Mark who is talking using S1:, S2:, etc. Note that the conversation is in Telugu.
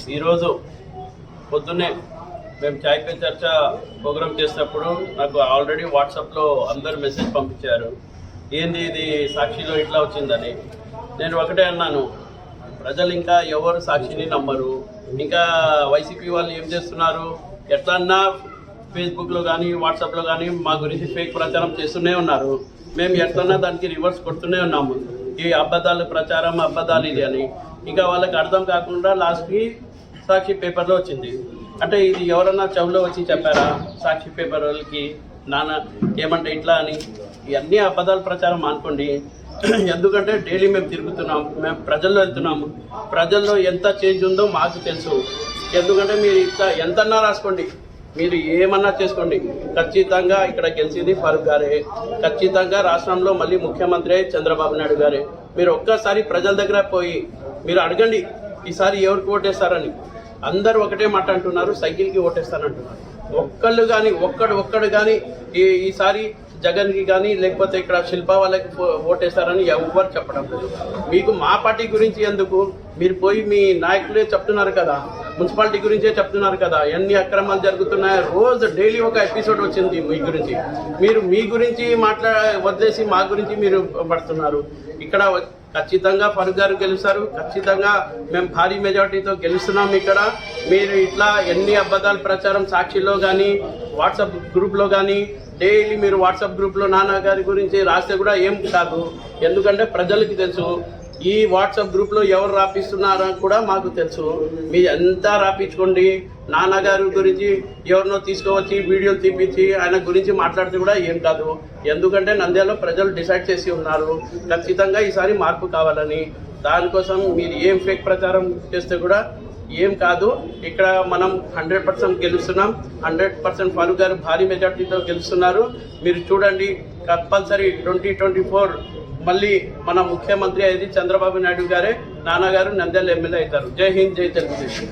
S1: ఈరోజు పొద్దున్నే మేము చాయ్ పే చర్చ ప్రోగ్రామ్ చేసినప్పుడు నాకు ఆల్రెడీ వాట్సాప్లో అందరు మెసేజ్ పంపించారు. ఏంది ఇది సాక్షిలో ఇట్లా వచ్చిందని. నేను ఒకటే అన్నాను ప్రజలు ఇంకా ఎవరు సాక్షిని నమ్మరు? ఇంకా వైసీపీ వాళ్ళు ఏం చేస్తున్నారు? ఎట్లా అన్నా ఫేస్బుక్లో కానీ వాట్సాప్లో కానీ మా గురించి ఫేక్ ప్రచారం చేస్తూనే ఉన్నారు. మేము ఎట్లన్నా దానికి రివర్స్ కొడుతూనే ఉన్నాము. ఈ అబద్ధాలు ప్రచారం అబద్ధాలు ఇది అని. ఇంకా వాళ్ళకి అర్థం కాకుండా లాస్ట్కి సాక్షి పేపర్లో వచ్చింది. అంటే ఇది ఎవరన్నా చెవులో వచ్చి చెప్పారా? సాక్షి పేపర్ వాళ్ళకి నాన్న ఏమంటే ఇట్లా అని. ఇవన్నీ అబద్ధాల ప్రచారం అనుకోండి. ఎందుకంటే డైలీ మేము తిరుగుతున్నాం మేము ప్రజల్లో వెళ్తున్నాము. ప్రజల్లో ఎంత చేంజ్ ఉందో మాకు తెలుసు. ఎందుకంటే మీరు ఇట్లా ఎంతన్నా రాసుకోండి. మీరు ఏమన్నా చేసుకోండి. ఖచ్చితంగా ఇక్కడ గెలిచింది ఫరూక్ గారే. ఖచ్చితంగా రాష్ట్రంలో మళ్ళీ ముఖ్యమంత్రి చంద్రబాబు నాయుడు గారే. మీరు ఒక్కసారి ప్రజల దగ్గర పోయి మీరు అడగండి ఈసారి ఎవరికి ఓటేస్తారని. అందరూ ఒకటే మాట అంటున్నారు సైకిల్కి ఓటేస్తానంటున్నారు. ఒక్కళ్ళు కానీ ఒక్కడు ఒక్కడు కానీ ఈ ఈసారి జగన్కి కానీ లేకపోతే ఇక్కడ శిల్ప వాళ్ళకి ఓటేస్తారని ఎవరు చెప్పడం లేదు. మీకు మా పార్టీ గురించి ఎందుకు? మీరు పోయి మీ నాయకులే చెప్తున్నారు కదా. మున్సిపాలిటీ గురించే చెప్తున్నారు కదా. ఎన్ని అక్రమాలు జరుగుతున్నాయి రోజు డైలీ ఒక ఎపిసోడ్ వచ్చింది మీ గురించి. మీరు మీ గురించి మాట్లా వదిలేసి మా గురించి మీరు పడుతున్నారు. ఇక్కడ ఖచ్చితంగా ఫరూక్ గారు గెలుస్తారు. ఖచ్చితంగా మేము భారీ మెజార్టీతో గెలుస్తున్నాం ఇక్కడ. మీరు ఇట్లా ఎన్ని అబద్ధాల ప్రచారం సాక్షిలో కానీ వాట్సాప్ గ్రూప్లో కానీ డైలీ మీరు వాట్సాప్ గ్రూప్లో నాన్న గారి గురించి రాస్తే కూడా ఏం కాదు. ఎందుకంటే ప్రజలకి తెలుసు ఈ వాట్సాప్ గ్రూప్లో ఎవరు రాపిస్తున్నారో కూడా మాకు తెలుసు. మీ అంతా రాపించుకోండి నాన్నగారి గురించి ఎవరినో తీసుకువచ్చి వీడియోలు తీపించి ఆయన గురించి మాట్లాడితే కూడా ఏం కాదు. ఎందుకంటే నంద్యాలలో ప్రజలు డిసైడ్ చేసి ఉన్నారు. ఖచ్చితంగా ఈసారి మార్పు కావాలని. దానికోసం మీరు ఏం ఫేక్ ప్రచారం చేస్తే కూడా ఏం కాదు. ఇక్కడ మనం హండ్రెడ్ పర్సెంట్ గెలుస్తున్నాం. హండ్రెడ్ పర్సెంట్ ఫారూక్ గారు భారీ మెజార్టీతో గెలుస్తున్నారు. మీరు చూడండి కంపల్సరీ ట్వంటీ ట్వంటీ ఫోర్ మళ్ళీ మన ముఖ్యమంత్రి అయితే చంద్రబాబు నాయుడు గారే. నాన్నగారు నంద్యాల ఎమ్మెల్యే అవుతారు. జై హింద్ జై తెలుగుదేశం.